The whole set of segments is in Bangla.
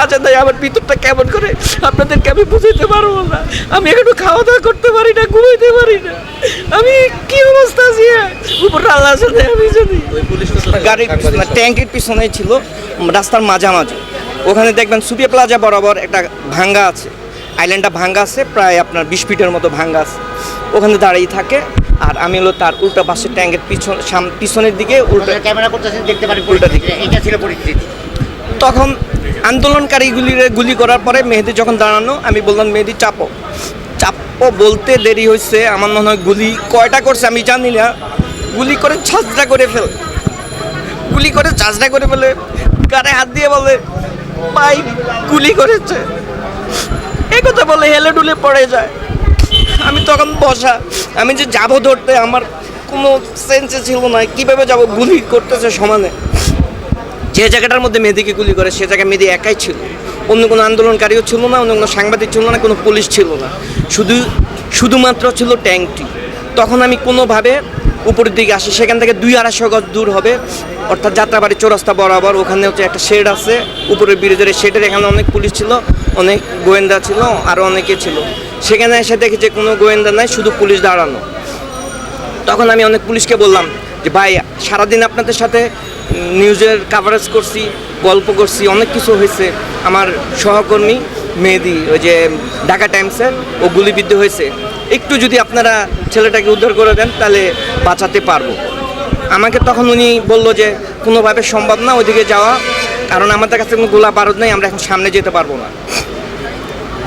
মাজা দেয় আমার ভিতরটা কেমন করে আপনাদেরকে আমি বুঝাইতে পারব না। আমি এখনও খাওয়া দাওয়া করতে পারি না ঘুমাইতে পারি না। আমি কি অবস্থা আছি উপর আল্লাহ সাথে আমি জানি। ওই পুলিশটা তো গাড়ির ট্যাঙ্কের পিছনে ছিল রাস্তার মাঝামাঝি। ওখানে দেখবেন সুপিয়া প্লাজা বরাবর একটা ভাঙ্গা আছে। আইল্যান্ডটা ভাঙ্গা আছে প্রায় আপনার বিশ ফিটের মতো ভাঙ্গা আছে। ওখানে দাঁড়িয়ে থাকে আর আমি হলো তার উল্টা পাশে ট্যাঙ্কের পিছন সাম- পিছনের দিকে উল্টা ক্যামেরা করতেছেন দেখতে পারি উল্টা দিকে। এটা ছিল পরিস্থিতি। তখন আন্দোলনকারীগুলিরে গুলি করার পরে মেহেদি যখন দাঁড়ানো, আমি বললাম, মেহেদি, চাপো। চাপো বলতে দেরি হয়েছে আমার মনে হয় গুলি কয়টা করছে আমি জানি না। গুলি করে ঝাঁঝরা করে ফেল, গুলি করে ঝাঁঝরা করে ফেলে গায়ে হাত দিয়ে বলে, ভাই, গুলি করেছে। এই কথা বলে হেলে ডুলে পড়ে যায়। আমি তখন বসা, আমি যে যাব ধরতে আমার কোনো সেন্সে ছিল না, কীভাবে যাব? গুলি করতেছে সমানে। যে জায়গাটার মধ্যে মেয়েদিকে গুলি করে, সে জায়গায় মেয়েদি একাই ছিল। অন্য কোনো আন্দোলনকারীও ছিল না, অন্য কোনো সাংবাদিক ছিল না, কোনো পুলিশ ছিল না। শুধু, শুধুমাত্র ছিল ট্যাঙ্কটি। তখন আমি কোনোভাবে উপরের দিকে আসি, সেখান থেকে দুই আড়াইশো গজ দূর হবে, অর্থাৎ যাত্রাবাড়ি চৌরাস্তা বরাবর, ওখানে হচ্ছে একটা শেড আছে, উপরের ব্রিজের শেডের এখানে অনেক পুলিশ ছিল, অনেক গোয়েন্দা ছিল আরও অনেকে ছিল। সেখানে এসে দেখি যে কোনো গোয়েন্দা নাই, শুধু পুলিশ দাঁড়ানো। তখন আমি অনেক পুলিশকে বললাম যে, ভাই, সারাদিন আপনাদের সাথে নিউজের কাভারেজ করছি, গল্প করছি, অনেক কিছু হয়েছে। আমার সহকর্মী মেহেদি, ওই যে ঢাকা টাইমসের ও গুলিবিদ্ধ হয়েছে। একটু যদি আপনারা ছেলেটাকে উদ্ধার করে দেন, তাহলে বাঁচাতে পারব। আমাকে তখন উনি বলল যে, কোনোভাবে সম্ভব না ওইদিকে যাওয়া, কারণ আমাদের কাছে কোনো গোলা বারুদ নেই, আমরা এখন সামনে যেতে পারব না।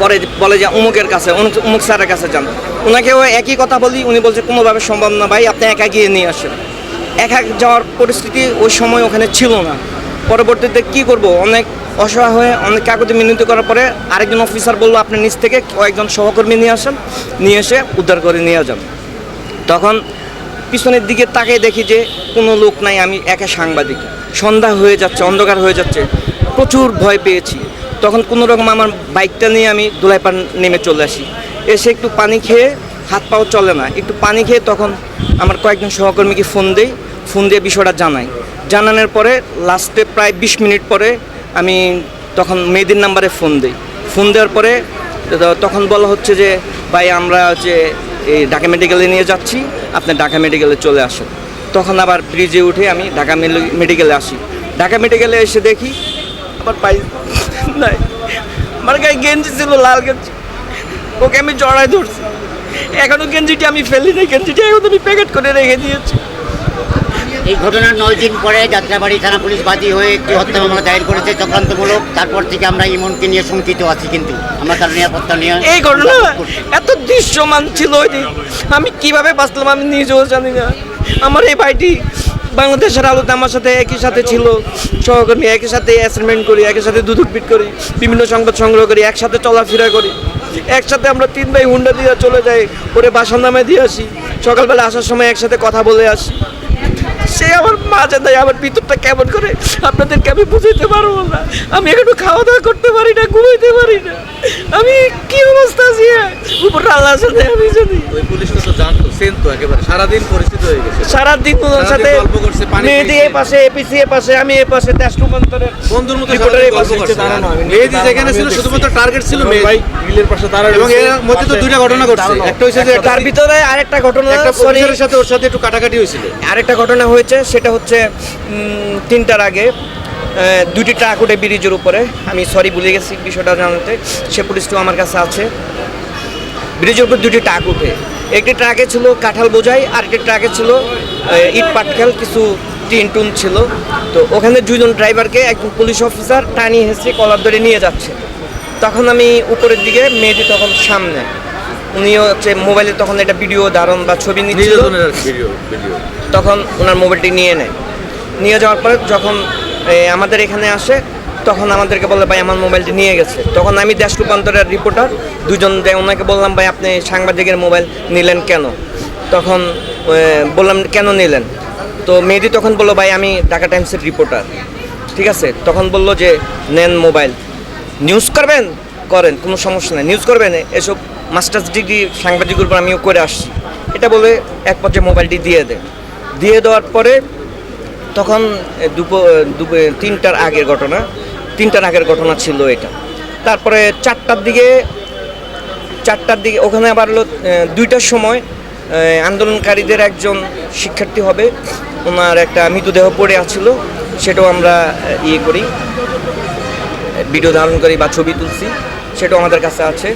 পরে বলে যে অমুকের কাছে অমুক স্যারের কাছে যান। ওনাকেও একই কথা বলি, উনি বলছে, কোনোভাবে সম্ভব না ভাই, আপনি একা গিয়ে নিয়ে আসেন। একা যাওয়ার পরিস্থিতি ওই সময় ওখানে ছিল না। পরবর্তীতে কি করব? অনেক অসহায় হয়ে অনেক কাগজে মিনতি করার পরে আরেকজন অফিসার বলল, আপনি নিচ থেকে কয়েকজন সহকর্মী নিয়ে আসেন, নিয়ে এসে উদ্ধার করে নিয়ে যান। তখন পিছনের দিকে তাকিয়ে দেখি যে কোনো লোক নাই, আমি একা সাংবাদিক। সন্ধ্যা হয়ে যাচ্ছে, অন্ধকার হয়ে যাচ্ছে, প্রচুর ভয় পেয়েছি। তখন কোনো রকম আমার বাইকটা নিয়ে আমি দোলাইপাড় নেমে চলে আসি। এসে একটু পানি খেয়ে হাত পাও চলে না। একটু পানি খেয়ে তখন আমার কয়েকজন সহকর্মীকে ফোন দেই। ফোন দিয়ে বিষয়টা জানাই। জানানোর পরে লাস্টে প্রায় বিশ মিনিট পরে আমি তখন মেয়েদের নাম্বারে ফোন দিই। ফোন দেওয়ার পরে তখন বলা হচ্ছে যে, ভাই, আমরা হচ্ছে এই ঢাকা মেডিকেলে নিয়ে যাচ্ছি। আপনি ঢাকা মেডিকেলে চলে আসুন। তখন আবার ব্রিজে উঠে আমি ঢাকা মেডিকেলে আসি। ঢাকা মেডিকেলে এসে দেখি আবার পাই নাই। আমার গায়ে গেঞ্জি ছিল, লাল গেঞ্জি। ওকে আমি জড়ায় ধরছি। এখনও গেঞ্জিটি আমি ফেলি নাই গেঞ্জিটি এখন আমি প্যাকেট করে রেখে দিয়েছি। এই ঘটনার নয় দিন পরে যাত্রাবাড়ি থানা পুলিশ বাদী হয়ে একটি হত্যা মামলা দায়ের করেছে চক্রান্তমূলক। তারপর থেকে আমরা ইমনকে নিয়ে শঙ্কিত আছি কিন্তু। আমরা তার নিরাপত্তা নিয়ে এই ঘটনা এত দৃশ্যমান ছিল ওই দিন। আমি কীভাবে বাঁচলাম আমি নিজেও জানি না। আমার এই ভাইটি বাংলাদেশের আলোতে আমার সাথে একই সাথে ছিল। সহকর্মী একই সাথে অ্যাসাইনমেন্ট করি একই সাথে দুধুকপিট করি বিভিন্ন সংবাদ সংগ্রহ করি একসাথে চলাফেরা করি। একসাথে আমরা তিন ভাই হুন্ডা দিয়ে চলে যাই, ওরে বাসন্দামে নামে দিয়ে আসি। সকালবেলা আসার সময় একসাথে কথা বলে আসি। সে আমার মাঝে দেয় আমার ভিতরটা কেমন করে আপনাদেরকে আমি বুঝাইতে পারব না। আমি এখনও খাওয়া দাওয়া করতে পারি না ঘুমাইতে পারি না। আমি কি অবস্থা আছি উপর আল্লাহ সাথে আমি জানি। ওই পুলিশটা তো জানতো সেন তো একেবারে। সারাদিন পরিচিত হয়ে গেছে। সারাদিন ওনার সাথে গল্প করছে, পানি মেহেদি খাইছে। এ পাশে এপিসি এ পাশে আমি এ পাশে দেশ রূপান্তরের বন্ধুর মতো রিপোর্টার এই পাশে আমি। যেখানে ছিল শুধুমাত্র টার্গেট ছিল মেহেদি গ্রিলের পাশে এবং এর মধ্যে তো দুইটা ঘটনা ঘটছে। একটা যে তার ভিতরে আরেকটা ঘটনা একটা সাথে ওর সাথে একটু কাটাকাটি হয়েছিল। আরেকটা ঘটনা হয়েছে সেটা হচ্ছে উম, তিনটার আগে দুটি ট্রাক উঠে ব্রিজের উপরে। আমি সরি ভুলে গেছি বিষয়টা জানাতে। সে পুলিশটাও আমার কাছে আছে। ব্রিজের উপর দুটি ট্রাক উঠে। একটি ট্রাকে ছিল কাঁঠাল বোঝাই আর একটি ট্রাকে ছিল ইট পাটকেল কিছু টিন টুন ছিল। তো ওখানে দুজন ড্রাইভারকে একজন পুলিশ অফিসার টানি হেসে কলার ধরে নিয়ে যাচ্ছে। তখন আমি উপরের দিকে মেয়েটি তখন সামনে। উনিও হচ্ছে মোবাইলে তখন একটা ভিডিও ধারণ বা ছবি নিচ্ছিল। তখন ওনার মোবাইলটি নিয়ে নেয়। নিয়ে যাওয়ার পরে যখন আমাদের এখানে আসে তখন আমাদেরকে বলে ভাই আমার মোবাইলটি নিয়ে গেছে। তখন আমি দেশ রূপান্তরের রিপোর্টার দুজন ওনাকে বললাম ভাই আপনি সাংবাদিকের মোবাইল নিলেন কেন? তখন বললাম কেন নিলেন? তো মেহেদি তখন বলল ভাই আমি ঢাকা টাইমসের রিপোর্টার ঠিক আছে? তখন বলল যে নেন মোবাইল। নিউজ করবেন? করেন, কোনো সমস্যা নেই। নিউজ করবেন, এসব মাস্টার্স ডিগ্রি সাংবাদিকের উপর আমিও করে আসছি। এটা বলে এক পর্যায়ে মোবাইলটি দিয়ে দেয়। দিয়ে দেওয়ার পরে তখন দুপুর তিনটার আগের ঘটনা, তিনটার আগের ঘটনা ছিল এটা। তারপরে চারটার দিকে চারটার দিকে, ওখানে আবার হলো দুইটার সময় আন্দোলনকারীদের একজন শিক্ষার্থী হবে, ওনার একটা মৃতদেহ পড়ে আছিল, সেটাও আমরা ইয়ে করি, ভিডিও ধারণ করি বা ছবি তুলছি। সেটাও আমাদের কাছে আছে।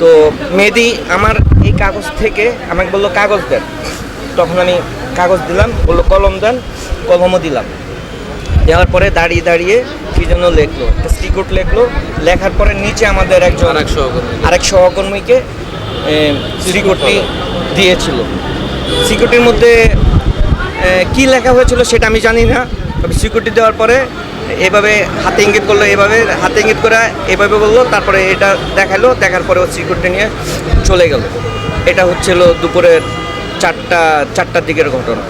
তো মেহেদি আমার এই কাগজ থেকে আমাকে বলল কাগজ দেন। তখন আমি কাগজ দিলাম বলল কলম দেন। কলমও দিলাম। দেওয়ার পরে দাঁড়িয়ে দাঁড়িয়ে কি যেন লেখলো একটা সিকিউট লেখলো। লেখার পরে নিচে আমাদের একজন আরেক সহকর্মী। আরেক সহকর্মীকে সিকিউরিটি দিয়েছিল। সিকিউরিটির মধ্যে কি লেখা হয়েছিল সেটা আমি জানি না। তবে সিকিউরিটি দেওয়ার পরে এভাবে হাতে ইঙ্গিত করল, এভাবে হাতে ইঙ্গিত করে এভাবে বলল, তারপরে এটা দেখাল, দেখার পরে ও সিকিউরিটি নিয়ে চলে গেল। এটা হচ্ছিল দুপুরের চারটা, চারটার দিকের ঘটনা।